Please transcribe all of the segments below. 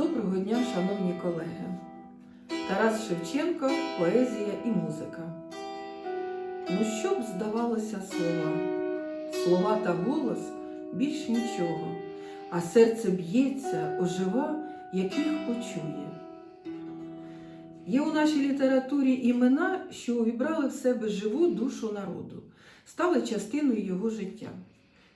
Доброго дня, шановні колеги. Тарас Шевченко, поезія і музика. Ну, що б здавалося слова? Слова та голос більш нічого, а серце б'ється, ожива, яких почує. Є у нашій літературі імена, що увібрали в себе живу душу народу, стали частиною його життя.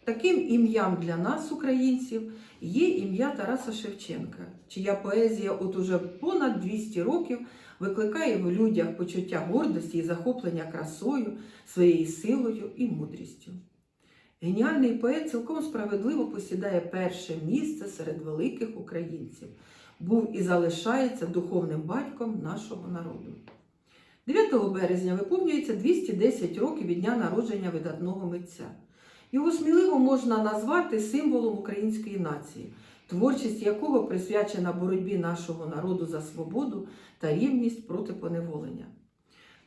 Таким ім'ям для нас, українців, є ім'я Тараса Шевченка, чия поезія от уже понад 200 років викликає в людях почуття гордості і захоплення красою, своєю силою і мудрістю. Геніальний поет цілком справедливо посідає перше місце серед великих українців, був і залишається духовним батьком нашого народу. 9 березня виповнюється 210 років від дня народження видатного митця. Його сміливо можна назвати символом української нації, творчість якого присвячена боротьбі нашого народу за свободу та рівність проти поневолення.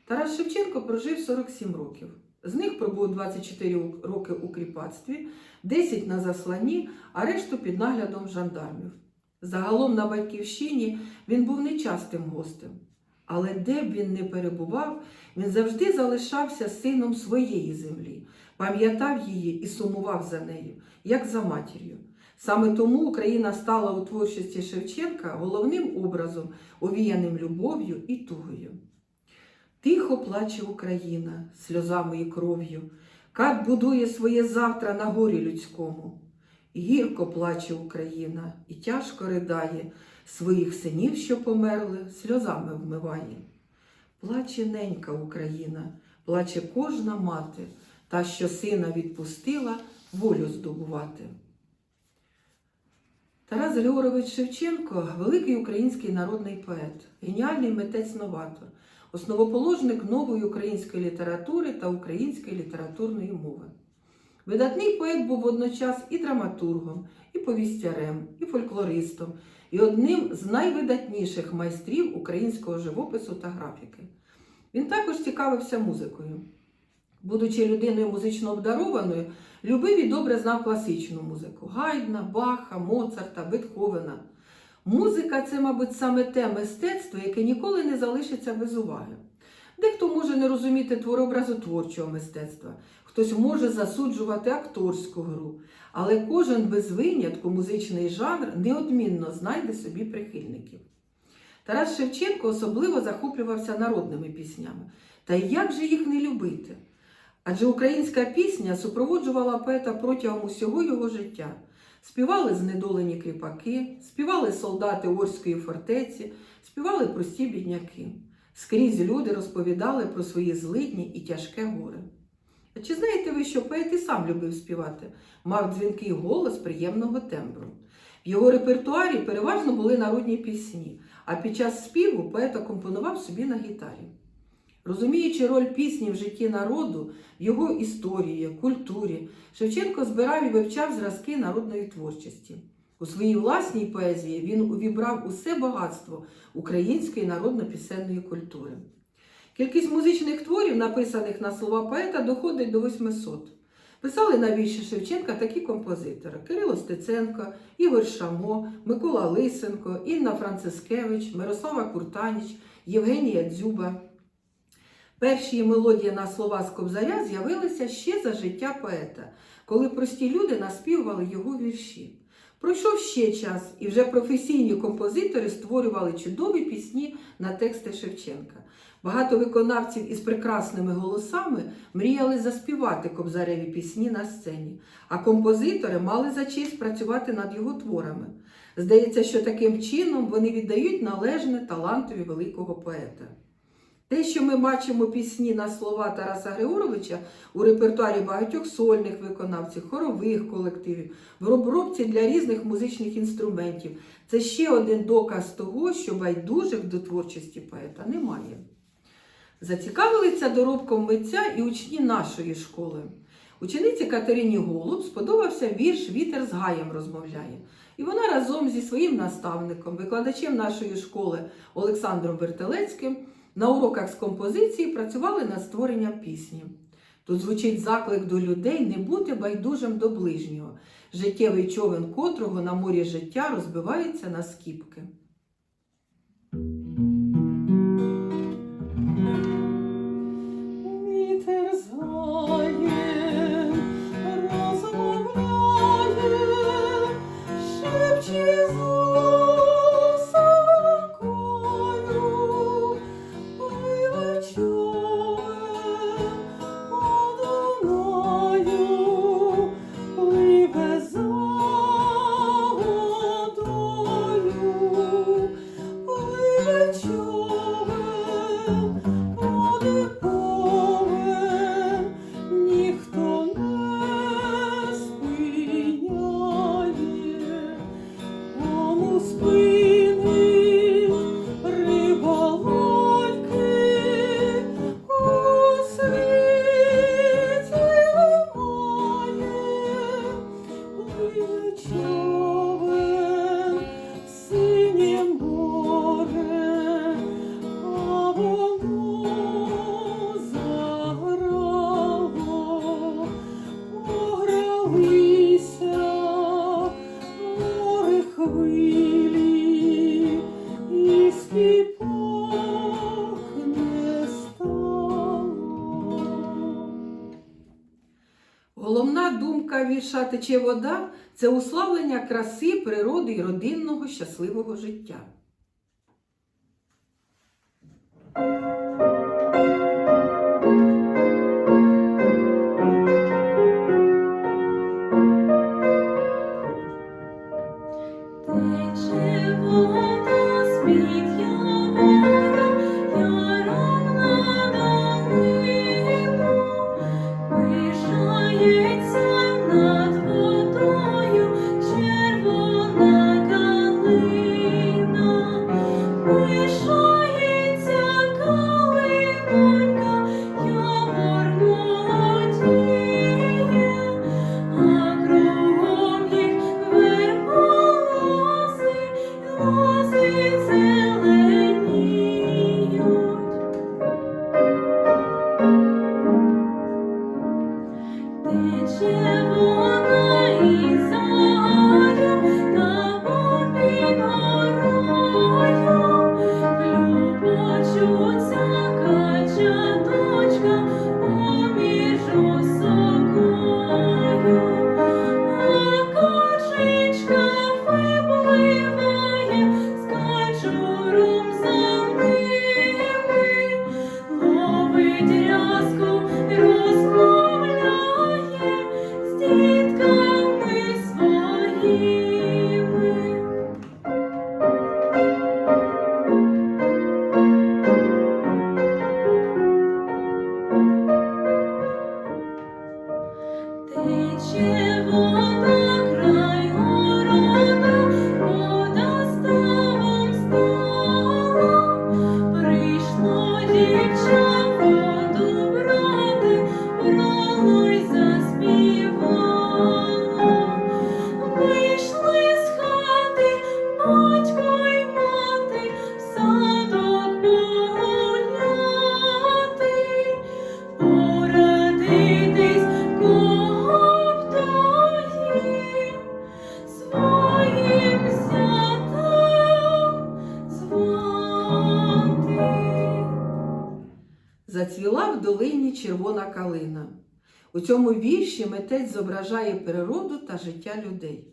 Тарас Шевченко прожив 47 років. З них пробув 24 роки у кріпацтві, 10 на засланні, а решту під наглядом жандармів. Загалом на батьківщині він був нечастим гостем. Але де б він не перебував, він завжди залишався сином своєї землі, пам'ятав її і сумував за нею, як за матір'ю. Саме тому Україна стала у творчості Шевченка головним образом, овіяним любов'ю і тугою. Тихо плаче Україна сльозами і кров'ю, кат будує своє завтра на горі людському. Гірко плаче Україна і тяжко ридає, своїх синів, що померли, сльозами вмиває. Плаче ненька Україна, плаче кожна мати, та, що сина відпустила волю здобувати. Тарас Григорович Шевченко великий український народний поет, геніальний митець-новатор, основоположник нової української літератури та української літературної мови. Видатний поет був водночас і драматургом, і повістярем, і фольклористом, і одним з найвидатніших майстрів українського живопису та графіки. Він також цікавився музикою. Будучи людиною музично обдарованою, любив і добре знав класичну музику Гайдна, Баха, Моцарта, Бетховена. Музика це, мабуть, саме те мистецтво, яке ніколи не залишиться без уваги. Дехто може не розуміти творобразотворчого мистецтва, хтось може засуджувати акторську гру, але кожен без винятку музичний жанр неодмінно знайде собі прихильників. Тарас Шевченко особливо захоплювався народними піснями. Та як же їх не любити? Адже українська пісня супроводжувала поета протягом усього його життя. Співали знедолені кріпаки, співали солдати Орської фортеці, співали прості бідняки. Скрізь люди розповідали про свої злидні і тяжке горе. А чи знаєте ви, що поет і сам любив співати? Мав дзвінкий голос приємного тембру. В його репертуарі переважно були народні пісні, а під час співу поет акомпонував собі на гітарі. Розуміючи роль пісні в житті народу, його історії, культурі, Шевченко збирав і вивчав зразки народної творчості. У своїй власній поезії він увібрав усе багатство української народно-пісенної культури. Кількість музичних творів, написаних на слова поета, доходить до 800. Писали на вірші Шевченка такі композитори: Кирило Стеценко, Ігор Шамо, Микола Лисенко, Інна Францискевич, Мирослава Куртаніч, Євгенія Дзюба. Перші мелодії на слова з Кобзаря з'явилися ще за життя поета, коли прості люди наспівували його вірші. Пройшов ще час, і вже професійні композитори створювали чудові пісні на тексти Шевченка. Багато виконавців із прекрасними голосами мріяли заспівати кобзареві пісні на сцені, а композитори мали за честь працювати над його творами. Здається, що таким чином вони віддають належне талантові великого поета. Те, що ми бачимо пісні на слова Тараса Григоровича у репертуарі багатьох сольних виконавців, хорових колективів, в обробці для різних музичних інструментів, це ще один доказ того, що байдужих до творчості поета немає. Зацікавилися доробком митця і учні нашої школи. Учениці Катерині Голуб сподобався вірш Вітер з гаєм розмовляє. І вона разом зі своїм наставником, викладачем нашої школи Олександром Вертелецьким, на уроках з композиції працювали над створенням пісні. Тут звучить заклик до людей не бути байдужим до ближнього, життєвий човен котрого на морі життя розбивається на скіпки. Думка тече вода це уславлення краси, природи і родинного щасливого життя. Тече вода з-під Зацвіла в долині червона калина. У цьому вірші митець зображає природу та життя людей.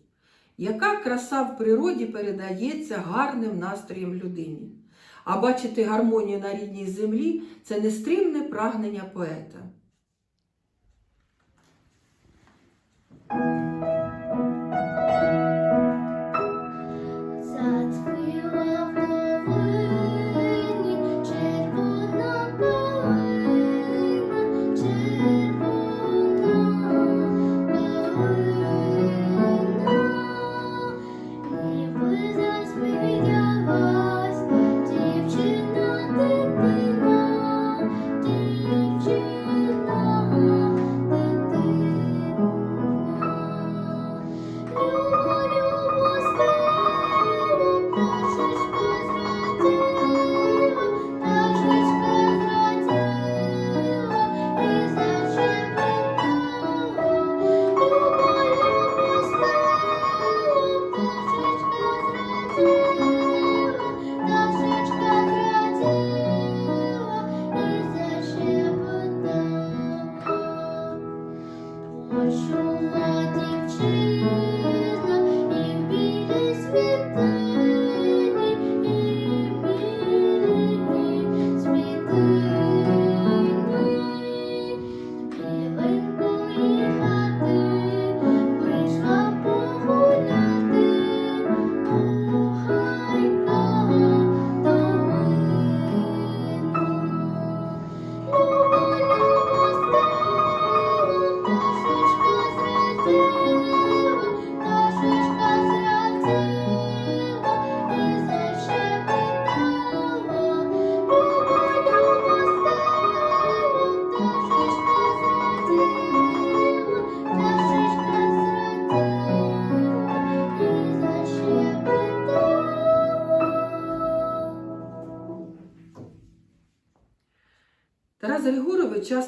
Яка краса в природі передається гарним настроєм людині? А бачити гармонію на рідній землі це нестримне прагнення поета.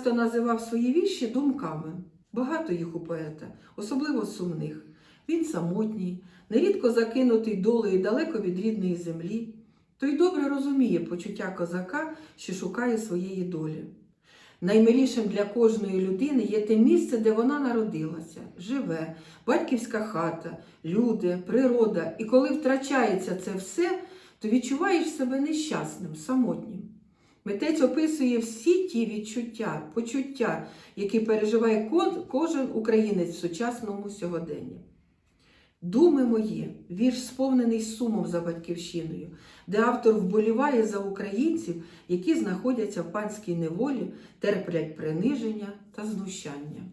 Часто називав свої вірші думками. Багато їх у поета, особливо сумних. Він самотній, нерідко закинутий долею далеко від рідної землі. Той добре розуміє почуття козака, що шукає своєї долі. Наймилішим для кожної людини є те місце, де вона народилася, живе, батьківська хата, люди, природа. І коли втрачається це все, то відчуваєш себе нещасним, самотнім. Митець описує всі ті відчуття, почуття, які переживає кожен українець в сучасному сьогоденні. Думи мої, вірш сповнений сумом за батьківщиною, де автор вболіває за українців, які знаходяться в панській неволі, терплять приниження та знущання.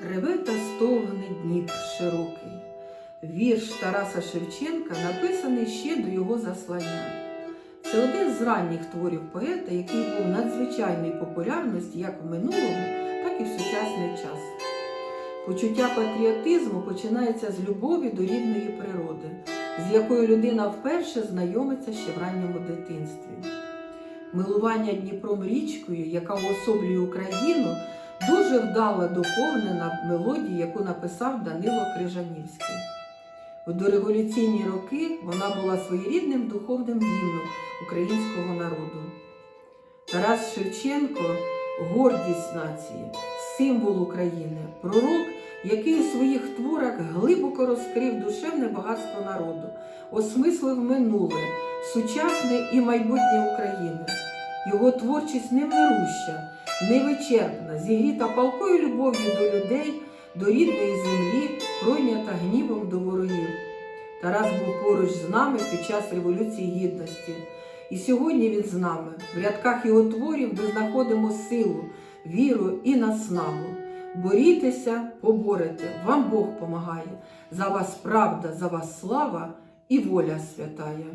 Реве та стогне Дніпр широкий. Вірш Тараса Шевченка написаний ще до його заслання. Це один з ранніх творів поета, який був надзвичайної популярності як в минулому, так і в сучасний час. Почуття патріотизму починається з любові до рідної природи, з якою людина вперше знайомиться ще в ранньому дитинстві. Милування Дніпром річкою, яка уособлює Україну, дуже вдало доповнена мелодія, яку написав Данило Крижанівський. У дореволюційні роки вона була своєрідним духовним гімном українського народу. Тарас Шевченко гордість нації, символ України, пророк, який у своїх творах глибоко розкрив душевне багатство народу, осмислив минуле, сучасне і майбутнє України. Його творчість невмируща, невичерпна, зігріта палкою любов'ю до людей, до рідної землі, пройнята гнівом до ворогів. Тарас був поруч з нами під час Революції Гідності. І сьогодні він з нами. В рядках його творів ми знаходимо силу, віру і наснагу. Борітеся, поборете, вам Бог помагає. За вас правда, за вас слава і воля святая.